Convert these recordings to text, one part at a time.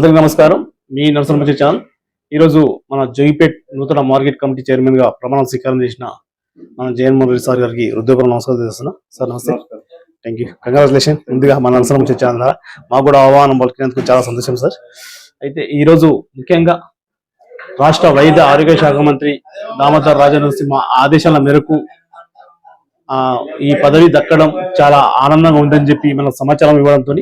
అందరికీ నమస్కారం. మీ నరసింహ ఛానల్. ఈరోజు మన జగిపేట్ నూతన మార్కెట్ కమిటీ చైర్మన్గా ప్రమాణ స్వీకారం చేసిన మన జగన్మోహన్ రెడ్డి సార్ గారికి హృదయపూర్వ నమస్కారం చేస్తున్నా సార్ నమస్తే. థ్యాంక్ యూ కంగ్రాచులేషన్ ముందుగా మన నరసింహ ఛానల్ ద్వారా మాకు కూడా ఆహ్వానం పలికినందుకు చాలా సంతోషం సార్. అయితే ఈరోజు ముఖ్యంగా రాష్ట్ర వైద్య ఆరోగ్య శాఖ మంత్రి దామోదర్ రాజనరసింహ ఆదేశాల మేరకు ఈ పదవి దక్కడం చాలా ఆనందంగా ఉందని చెప్పి మన సమాచారం ఇవ్వడంతో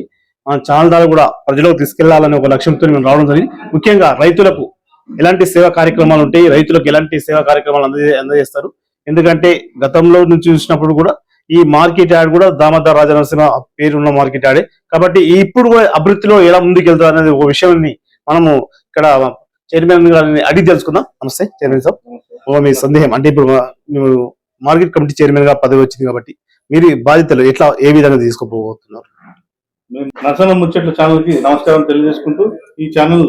మన ఛానల్ ద్వారా కూడా ప్రజలకు తీసుకెళ్ళాలనే ఒక లక్ష్యంతో మేము రావడం జరిగింది. ముఖ్యంగా రైతులకు ఎలాంటి సేవా కార్యక్రమాలు ఉంటాయి రైతులకు ఎలాంటి సేవా కార్యక్రమాలు అందజే అందజేస్తారు? ఎందుకంటే గతంలో నుంచి చూసినప్పుడు కూడా ఈ మార్కెట్ యాడ్ కూడా దామోదర్ రాజనరసింహ పేరున్న మార్కెట్ యాడే. కాబట్టి ఇప్పుడు కూడా అభివృద్ధిలో ఎలా ముందుకెళ్తారు అనేది ఒక విషయాన్ని మనము ఇక్కడ చైర్మన్ గారిని అడిగి తెలుసుకుందాం. నమస్తే చైర్మన్ సార్ మీ సందేహం. అంటే ఇప్పుడు మార్కెట్ కమిటీ చైర్మన్గా పదవి వచ్చింది కాబట్టి మీరు బాధ్యతలు ఎట్లా ఏ విధంగా తీసుకోబోతున్నారు మేము నర్సన ముచ్చట్ల ఛానల్కి నమస్కారం తెలియజేసుకుంటూ ఈ ఛానల్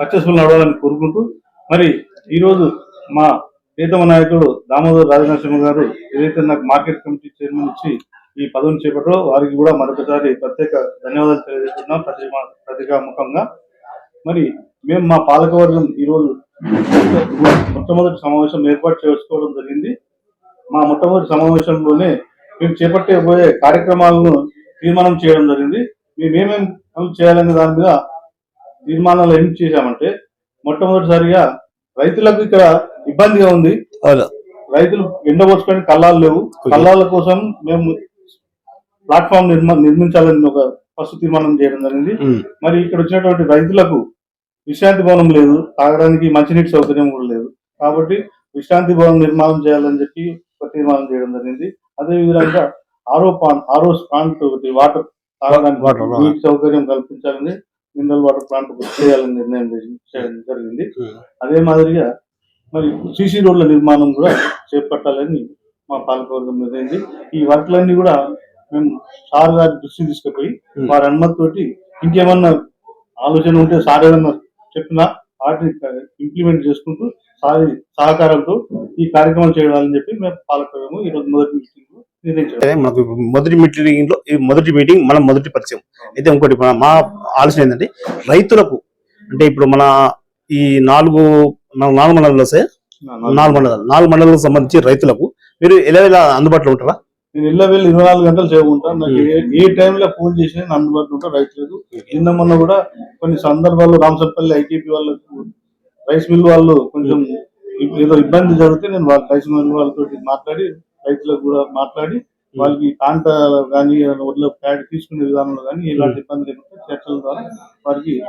సక్సెస్ఫుల్ నడవాలని కోరుకుంటూ మరి ఈరోజు మా ప్రీతమ నాయకుడు దామోదర్ రాజనరసింహ గారు ఏదైతే నాకు మార్కెట్ కమిటీ చైర్మన్ ఇచ్చి ఈ పదవిని చేపట్టారో వారికి కూడా మరొకసారి ప్రత్యేక ధన్యవాదాలు తెలియజేస్తున్నాం ప్రతి ప్రతికాముఖంగా మరి మేము మా పాలకవర్గం ఈరోజు మొట్టమొదటి సమావేశం ఏర్పాటు చేసుకోవడం జరిగింది. మా మొట్టమొదటి సమావేశంలోనే మేము చేపట్టబోయే కార్యక్రమాలను తీర్మానం చేయడం జరిగింది. మేము ఏమేమి చేయాలనే దాని మీద తీర్మానాలు ఏం చేశామంటే మొట్టమొదటిసారిగా రైతులకు ఇక్కడ ఇబ్బందిగా ఉంది. రైతులు ఎండబోసుకొని కళ్ళాలు లేవు. కళ్ళాల కోసం మేము ప్లాట్ఫామ్ నిర్మా నిర్మించాలని ఒక ఫస్ట్ తీర్మానం చేయడం జరిగింది. మరి ఇక్కడ వచ్చినటువంటి రైతులకు విశ్రాంతి భవనం లేదు. తాగడానికి మంచినీటి సౌకర్యం కూడా లేదు. కాబట్టి విశ్రాంతి భవనం నిర్మాణం చేయాలని చెప్పి ఒక తీర్మానం చేయడం జరిగింది. అదే విధంగా ఆరో పాన్ ఆరో ప్లాంట్ ఒకటి వాటర్ తాగడానికి. నీటి సౌకర్యం కల్పించాలని మినరల్ వాటర్ ప్లాంట్ చేయాలని నిర్ణయం జరిగింది ఉమ్. అదే మాదిరిగా మరి సీసీ రోడ్ల నిర్మాణం కూడా చేపట్టాలని మా పాలకవర్గం నిర్ణయింది ఈ వర్క్లన్నీ కూడా మేము సార్ గారి దృష్టికి తీసుకుపోయి Hmm. వారి అనుమతితోటి ఇంకేమన్నా ఆలోచన ఉంటే సార్ ఏమన్నా చెప్పినా వాటిని ఇంప్లిమెంట్ చేసుకుంటూ సారి సహకారంతో ఈ కార్యక్రమం చేయాలని చెప్పి మేము పాలకవర్గము ఈ రోజు మొదటి మీటింగ్ మనకు మొదటి మీటింగ్లో ఈ మొదటి మీటింగ్ మన మొదటి పరిచయం. అయితే ఇంకోటి మన- మా ఆలోచన ఏంటంటే రైతులకు అంటే ఇప్పుడు మన ఈ నాలుగు నాలుగు మండలాలు వస్తాయి? నాలుగు మండలాలు. నాలుగు మండలాలకు సంబంధించి రైతులకు మీరు ఎలా ఎలా అందుబాటులో ఉంటారా? నేను ఇళ్ళ వెళ్ళి ఇరవై నాలుగు గంటలు చేయకుంటాను నాకు ఏ- టైంలో ఫోన్ చేసినా నేను అందుబాటులో ఉంటా రైతులకు నిన్న మొన్న కూడా కొన్ని సందర్భాల్లో రామసపల్లి ఐటీపీ వాళ్ళకు రైస్ మిల్ వాళ్ళు కొంచెం ఏదో ఇబ్బంది జరిగితే నేను రైస్ మిల్ వాళ్ళతో మాట్లాడి రైతులకు కూడా మాట్లాడి వాళ్ళకి కాంట కానీ ఒడ్ల ప్యాడ్ తీసుకునే విధానంలో కానీ ఎలాంటి ఇబ్బంది లేకుండా చర్చల ద్వారా వారికి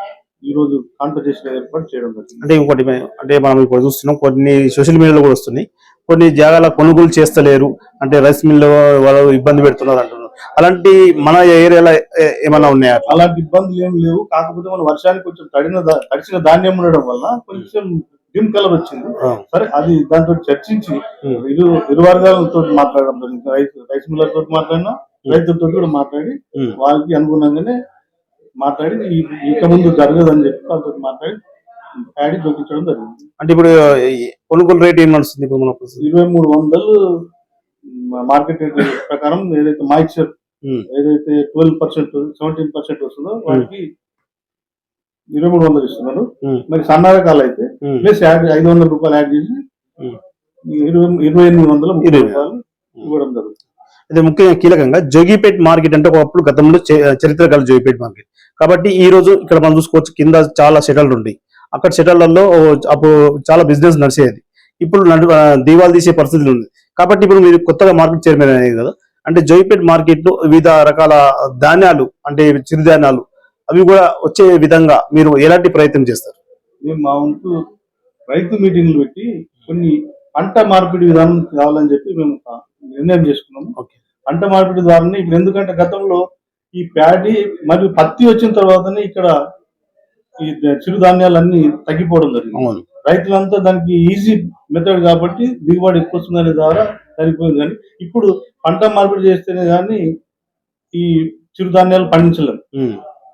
ఈ రోజు కాంట చేసే ఏర్పాటు చేయడం జరిగింది. అంటే ఇంకోటి అంటే మనం ఇప్పుడు చూస్తున్నాం కొన్ని సోషల్ మీడియాలో కూడా వస్తున్నాయి. కొన్ని జాగాల కొనుగోలు చేస్తలేరు. అంటే రైస్ మిల్ వాళ్ళు ఇబ్బంది పెడుతున్నారు అంటున్నారు. అలాంటి మన ఏరియాలో ఏ- ఏమన్నా ఉన్నాయా? అలాంటి ఇబ్బందులు ఏం లేవు. కాకపోతే మన వర్షానికి కొంచెం తడిన తడిసిన ధాన్యం ఉండడం వల్ల కొంచెం డిమ్ కలర్ వచ్చింది. సరే అది దాంతో చర్చించి. ఇరు ఇరు వర్గాలతో మాట్లాడడం జరిగింది రైతు రైస్ మిల్లర్ తోటి మాట్లాడినా రైతులతో కూడా మాట్లాడి. వాళ్ళకి అనుగుణంగానే మాట్లాడి ఇక ముందు జరగదని చెప్పి వాళ్ళతో మాట్లాడి ప్యాడీ చూపించడం జరిగింది అంటే ఇప్పుడు కొనుగోలు రేట్ ఏం నడుస్తుంది ఇప్పుడు మనకు ఇరవై మూడు వందలు మార్కెట్ రేట్ ప్రకారం ఏదైతే మాయిశ్చర్. ఏదైతే ట్వెల్వ్ పర్సెంట్ సెవెంటీన్ పర్సెంట్ వస్తుందో వాటికి ఇరవై మూడు వందలు ఇస్తున్నారు. మరి సన్న రకాలు అయితే. ప్లస్ యాడ్ ఐదు వందల రూపాయలు యాడ్ చేసి. ఇరవై ఇరవై ఎనిమిది వందల ముప్పై ఇరవై. రూపాయలు ఇవ్వడం జరుగుతుంది. ఇది ముఖ్యంగా కీలకంగా జోగిపేట్ మార్కెట్ అంటే ఒకప్పుడు గతంలో చరిత్ర గల జోగిపేట్ మార్కెట్. కాబట్టి ఈ రోజు ఇక్కడ మనం చూసుకోవచ్చు కింద చాలా షెటర్లు ఉంటాయి అక్కడ షెటర్లలో అప్పుడు చాలా బిజినెస్ నడిచేది. ఇప్పుడు నడు దీవాలు తీసే పరిస్థితులు ఉంది. కాబట్టి ఇప్పుడు మీరు కొత్తగా మార్కెట్ చైర్మన్ అనేది కదా అంటే జోగిపేట్ మార్కెట్లో వివిధ రకాల ధాన్యాలు అంటే చిరుధాన్యాలు అవి కూడా వచ్చే విధంగా మీరు ఎలాంటి ప్రయత్నం చేస్తారు? మేము మా వంతు రైతు మీటింగ్లు పెట్టి కొన్ని పంట మార్పిడి విధానం కావాలని చెప్పి మేము నిర్ణయం చేసుకున్నాము. పంట మార్పిడి ద్వారానే ఇప్పుడు ఎందుకంటే గతంలో ఈ ప్యాడీ మరియు పత్తి వచ్చిన తర్వాతనే ఇక్కడ ఈ చిరుధాన్యాలన్నీ తగ్గిపోవడం జరిగింది. రైతులంతా దానికి ఈజీ మెథడ్ కాబట్టి దిగుబడి ఎక్కువ వస్తుందనే ద్వారా సరిపోయింది కానీ ఇప్పుడు పంట మార్పిడి చేస్తేనే కానీ ఈ చిరుధాన్యాలు పండించలేము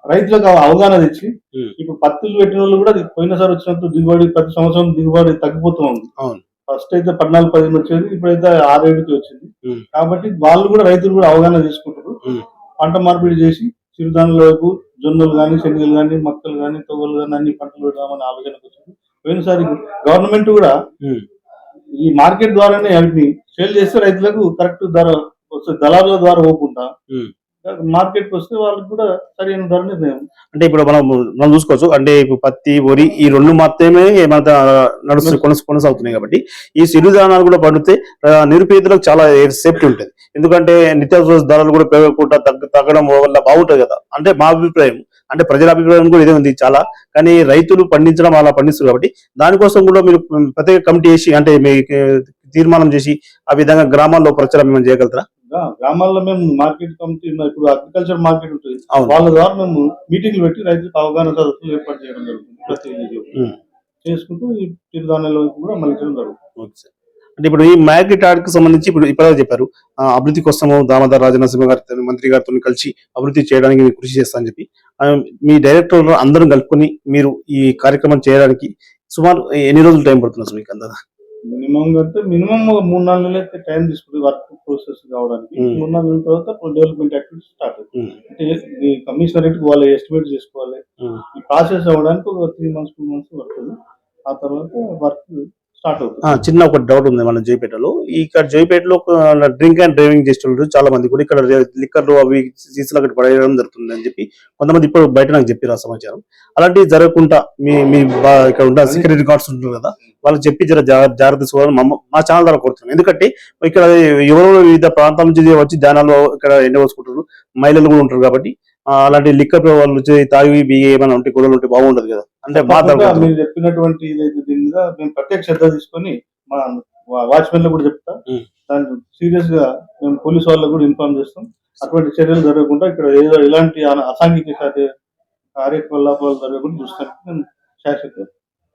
రైతులకు అవగాహన తెచ్చి ఇప్పుడు పత్తులు పెట్టిన వాళ్ళు కూడా పోయినసారి వచ్చినట్టు దిగుబడి ప్రతి సంవత్సరం దిగుబడి తగ్గిపోతూ ఉంది. ఫస్ట్ అయితే పద్నాలుగు పదిహేను వచ్చేది ఇప్పుడైతే ఆరేడుకి వచ్చింది. కాబట్టి వాళ్ళు కూడా రైతులు కూడా అవగాహన తీసుకుంటారు. పంట మార్పిడి చేసి చిరుధాన్యాల వైపు జొన్నలు కానీ శనగలు కానీ మక్కలు కానీ తొగలు కానీ అన్ని పంటలు పెడదామని ఆలోచనకు వచ్చింది. పోయినసారి గవర్నమెంట్ కూడా. ఈ మార్కెట్ ద్వారానే అవి సేల్ చేస్తే రైతులకు కరెక్ట్ ధర వస్తుంది. దళారుల ద్వారా పోకుండా మార్కెట్ వస్తే వాళ్ళకి కూడా సరైన ధర నిర్ణయం అంటే ఇప్పుడు మనం మనం చూసుకోవచ్చు. అంటే ఇప్పుడు పత్తి వరి ఈ రెండు మాత్రమే మన నడుస్తు కొనస కొనసాగుతున్నాయి కాబట్టి. ఈ సిరిధానాలు కూడా పండితే నిరుపేదలకు చాలా సేఫ్టీ ఉంటుంది. ఎందుకంటే నిత్యావసర ధరలు కూడా పెరగకుండా తగ్గ తగ్గడం వల్ల బాగుంటుంది కదా. అంటే మా అభిప్రాయం. అంటే ప్రజల అభిప్రాయం కూడా ఇదే ఉంది చాలా. కానీ రైతులు పండించడం అలా పండిస్తారు కాబట్టి దానికోసం కూడా మీరు ప్రత్యేక కమిటీ చేసి అంటే మీ తీర్మానం చేసి ఆ విధంగా గ్రామాల్లో ప్రచారం ఏమైనా చేయగలుగుతారా? గ్రామాల్లో మేము మార్కెట్ కమిటీ ఇప్పుడు అగ్రికల్చర్ మార్కెట్ ఉంటుంది. వాళ్ళ ద్వారా మేము మీటింగ్లు పెట్టి రైతులకు అవగాహన సదస్సులు ఏర్పాటు చేయడం జరుగుతుంది ప్రతి. చేసుకుంటూ ఈ చిరుధాన్యాల వైపు కూడా మళ్ళించడం జరుగుతుంది. Okay sir. అంటే ఇప్పుడు ఈ మ్యాగ్నెట్ ఆర్ట్కి సంబంధించి ఇప్పుడు ఇప్పటికే చెప్పారు ఆ, అభివృద్ధి కోసము దామోదర్ రాజనరసింహ గారి మంత్రి గారితో కలిసి అభివృద్ధి చేయడానికి మీరు కృషి చేస్తా అని చెప్పి మీ డైరెక్టర్ అందరం కలుపుకొని మీరు ఈ కార్యక్రమం చేయడానికి సుమారు ఎన్ని రోజులు టైం అసలు మీకు అందరూ మినిమం అంటే మినిమం ఒక మూడు నాలుగు నెలలు అయితే టైం తీసుకుంటుంది వర్క్ ప్రాసెస్ కావడానికి. Hmm. మూడు నాలుగు నెలల తర్వాత డెవలప్మెంట్ యాక్టివిటీ స్టార్ట్ అవుతుంది. ఉమ్, అంటే ఈ కమిషనరేట్ వాళ్ళు ఎస్టిమేట్ చేసుకోవాలి. ఉమ్. ఈ ప్రాసెస్ అవ్వడానికి ఒక త్రీ మంత్స్ టూ మంత్స్ పడుతుంది ఆ తర్వాత వర్క్ చిన్న ఒక డౌట్ ఉంది మన జైపేటలో. ఇక్కడ జైపేటలో డ్రింక్ అండ్ డ్రైవింగ్ చేస్తున్నారు. చాలా మంది కూడా ఇక్కడ లిక్కర్లు అవి సీసాలు అక్కడ పడేయడం జరుగుతుంది అని చెప్పి కొంతమంది ఇప్పుడు బయట నాకు చెప్పారు ఆ సమాచారం. అలాంటివి జరగకుండా మీ మీ ఇక్కడ ఉన్న సెక్యూరిటీ గార్డ్స్ ఉంటారు కదా వాళ్ళకి చెప్పి జర జాగ్రత్త తీసుకోవాలని మా ఛానల్ ద్వారా కోరుతున్నాం. ఎందుకంటే ఇక్కడ ఎవరో వివిధ ప్రాంతాల నుంచి వచ్చి ధ్యానాలు ఇక్కడ ఎండవసుకుంటారు మహిళలు కూడా ఉంటారు కాబట్టి అలాంటి లిక్కర్ వాళ్ళు వచ్చి తాగి బియ్య ఏమైనా ఉంటే గొడవలు ఉంటే బాగుండదు కదా. అంటే మీరు చెప్పినటువంటి దీని మీద మేము ప్రత్యేక శ్రద్ధ తీసుకొని మా వాచ్మెన్లో కూడా చెప్తా. దాన్ని సీరియస్గా మేము పోలీస్ వాళ్ళకు కూడా ఇన్ఫార్మ్ చేస్తాం. అటువంటి చర్యలు జరగకుండా ఇక్కడ ఏదో అన- అసాంఘిక కార్య- కార్యకలాపాలు జరగకుండా చూస్తానికి మేము శాశ్వత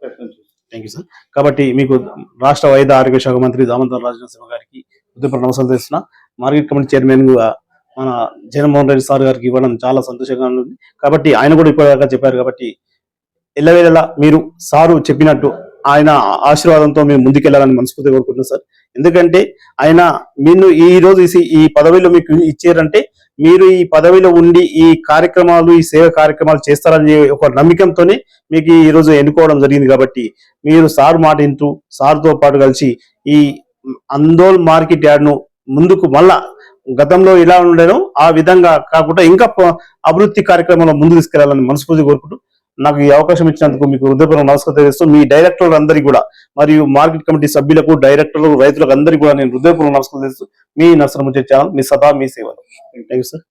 ప్రయత్నం థ్యాంక్ యూ సార్ కాబట్టి మీకు రాష్ట్ర వైద్య ఆరోగ్య శాఖ మంత్రి దామోదర్ రాజనరసింహ గారికి హృదయపూర్వక నమస్కారం చేస్తున్నా మార్కెట్ కమిటీ చైర్మన్గా మన జగన్మోహన్ రెడ్డి సార్ గారికి ఇవ్వడం చాలా సంతోషంగా ఉంది. కాబట్టి ఆయన కూడా ఇప్పటిదాకా చెప్పారు కాబట్టి ఎల్లవేళలా మీరు సారు చెప్పినట్టు ఆయన ఆశీర్వాదంతో మీరు ముందుకెళ్ళాలని మనస్ఫూర్తి కోరుకుంటున్నాం సార్. ఎందుకంటే ఆయన మీరు ఈ రోజు ఈ- పదవిలో మీకు ఇచ్చారంటే మీరు ఈ పదవిలో ఉండి ఈ కార్యక్రమాలు ఈ సేవ కార్యక్రమాలు చేస్తారని ఒక నమ్మకంతోనే మీకు ఈ రోజు ఎన్నుకోవడం జరిగింది కాబట్టి మీరు సార్ మాట వింటూ సార్తో పాటు కలిసి ఈ అందోల్ మార్కెట్ యార్డ్ను ముందుకు మళ్ళా గతంలో ఎలా ఉండేనో ఆ విధంగా కాకుండా ఇంకా అభివృద్ధి కార్యక్రమంలో ముందు తీసుకెళ్ళాలని మనస్ఫూర్తి కోరుకుంటూ నాకు ఈ అవకాశం ఇచ్చినందుకు మీకు హృదయపూర్వక నమస్కారం తెలియజేస్తూ మీ డైరెక్టర్లు అందరికీ కూడా మరియు మార్కెట్ కమిటీ సభ్యులకు డైరెక్టర్లు రైతులకు అందరికీ కూడా నేను హృదయపూర్వక నమస్కారం తెలుస్తూ మీ నర్సరం ఛానల్ మీ సదా మీ సేవలు. Thank you sir